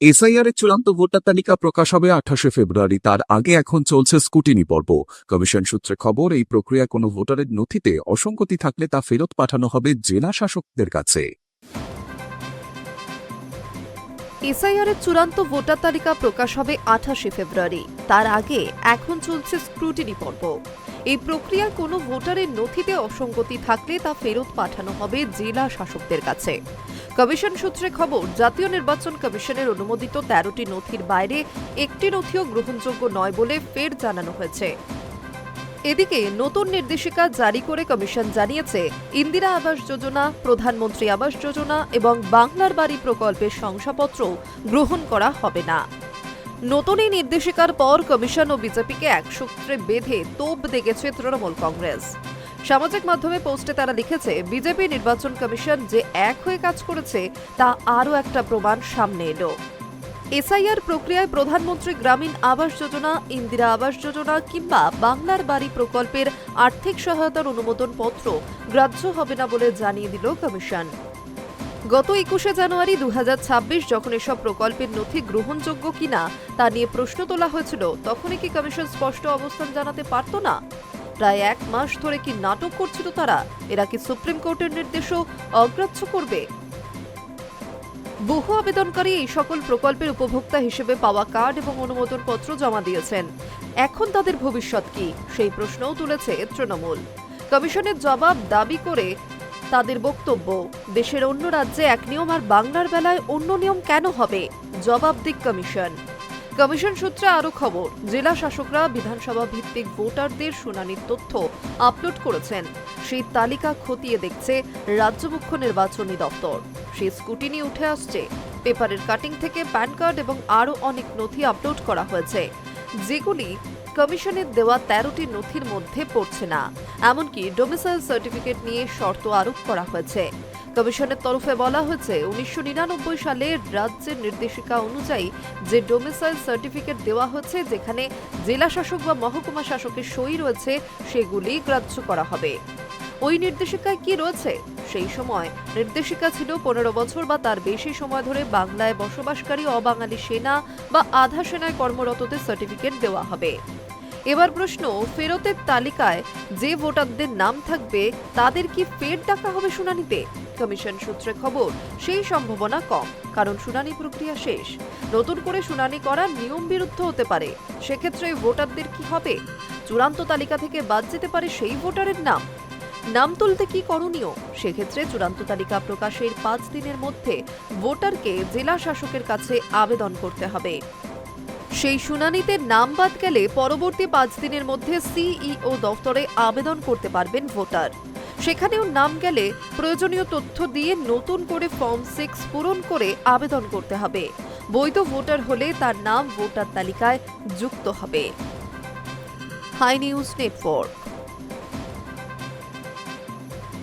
SIR এর চূড়ান্ত voter তালিকা প্রকাশ হবে আঠাশে ফেব্রুয়ারি। তার আগে এখন চলছে স্কুটিনি পর্ব। কমিশন সূত্রে খবর, এই প্রক্রিয়া কোনো ভোটারের নথিতে অসঙ্গতি থাকলে তা ফেরত পাঠানো হবে জেলা শাসকদের কাছে। এসআইআর এর চূড়ান্ত ভোটার তালিকা প্রকাশ হবে আঠাশে ফেব্রুয়ারি। তার আগে এখন চলছে স্ক্রুটিনি পর্ব। এই প্রক্রিয়ায় কোনো ভোটারের নথিতে অসঙ্গতি থাকলে তা ফেরত পাঠানো হবে জেলা শাসকদের কাছে। কমিশন সূত্রে খবর, জাতীয় নির্বাচন কমিশনের অনুমোদিত তেরোটি নথির বাইরে একটি নথিও গ্রহণযোগ্য নয় বলে ফের জানানো হয়েছে। এদিকে নতুন নির্দেশিকা জারি করে কমিশন জানিয়েছে, ইন্দিরা আবাস যোজনা, প্রধানমন্ত্রী আবাস যোজনা এবং বাংলার বাড়ি প্রকল্পের শংসাপত্র গ্রহণ করা হবে না। নতুন এই নির্দেশিকার পর কমিশন ও বিজেপিকে এক সূত্রে বেঁধে তোপ দেখেছে তৃণমূল কংগ্রেস। সামাজিক মাধ্যমে পোস্টে তারা লিখেছে, বিজেপি নির্বাচন কমিশন যে এক হয়ে কাজ করেছে, তা আরও একটা প্রমাণ সামনে এলো। এসআইআর প্রক্রিয়ায় প্রধানমন্ত্রী গ্রামীণ আবাস যোজনা, ইন্দিরা আবাস যোজনা কিংবা বাংলার বাড়ি প্রকল্পের আর্থিক সহায়তার অনুমোদন পত্র গ্রাহ্য হবে না বলে জানিয়ে দিল কমিশন। গত একুশে জানুয়ারি দু হাজার ছাব্বিশ যখন এসব প্রকল্পের নথি গ্রহণযোগ্য কিনা তা নিয়ে প্রশ্ন তোলা হয়েছিল, তখনই কি কমিশন স্পষ্ট অবস্থান জানাতে পারত না? প্রায় এক মাস ধরে কি নাটক করছিল তারা? এরা কি সুপ্রিম কোর্টের নির্দেশও অগ্রাহ্য করবে? বহু আবেদনকারী এই সকল প্রকল্পের উপভোক্তা হিসেবে পাওয়া কার্ড এবং অনুমোদন পত্র জমা দিয়েছেন। এখন তাদের ভবিষ্যৎ কি? সেই প্রশ্নও তুলেছে তৃণমূল। কমিশনের জবাব দাবি করে তাদের বক্তব্য, দেশের অন্য রাজ্যে এক নিয়ম আর বাংলার বেলায় অন্য নিয়ম কেন হবে? জবাব দিক কমিশন। কমিশন সূত্রে আরও খবর, জেলা শাসকরা বিধানসভা ভিত্তিক ভোটারদের শুনানির তথ্য আপলোড করেছেন। সেই তালিকা খতিয়ে দেখছে রাজ্য মুখ্য নির্বাচনী দপ্তর। সেই নিয়ে উঠে আসছে। পেপারের কাটিং থেকে প্যান কার্ড এবং আরও অনেক নথি আপলোড করা হয়েছে। যেগুলি কমিশনের দেওয়া তেরোটি নথির মধ্যে পড়ছে না। এমনকি ডোমিসাইল সার্টিফিকেট নিয়ে শর্ত আরোপ করা হয়েছে। কমিশনের তরফে বলা হয়েছে, উনিশশো নিরানব্বই সালে রাজ্যের নির্দেশিকা অনুযায়ী যে ডোমিসাইল সার্টিফিকেট দেওয়া হচ্ছে যেখানে জেলা শাসক বা মহকুমা শাসকের সই রয়েছে, সেগুলি গ্রাহ্য করা হবে। ওই নির্দেশিকায় কি রয়েছে? সেই সময়। নির্দেশিকা ছিল পনেরো বছর বা তার বেশি সময় ধরে বাংলায় বসবাসকারী অবাঙালি সেনা বা আধা সেনায় কর্মরতদের সার্টিফিকেট দেওয়া হবে। এবার প্রশ্ন, ফেরতের তালিকায় যে ভোটারদের নাম থাকবে, তাদের কি ফের ডাকা হবে শুনানিতে? কমিশন সূত্রে খবর, সেই সম্ভাবনা কম, কারণ শুনানি প্রক্রিয়া শেষ। নতুন করে শুনানি করা নিয়ম বিরুদ্ধ হতে পারে, সেক্ষেত্রে ভোটারদের কি হবে? চূড়ান্ত তালিকা থেকে বাদ যেতে পারে সেই ভোটারের নাম। নাম তুলতে কি করণীয়? সেক্ষেত্রে চূড়ান্ত তালিকা প্রকাশের পাঁচ দিনের মধ্যে ভোটারকে জেলা শাসকের কাছে আবেদন করতে হবে। সেই শুনানিতে নাম বাদ গেলে পরবর্তী পাঁচ দিনের মধ্যে সিইও দফতরে আবেদন করতে পারবেন ভোটার। সেখানেও নাম গেলে প্রয়োজনীয় তথ্য দিয়ে নতুন করে ফর্ম সিক্স পূরণ করে আবেদন করতে হবে। বৈধ ভোটার হলে তার নাম ভোটার তালিকায় যুক্ত হবে। Hi News Network.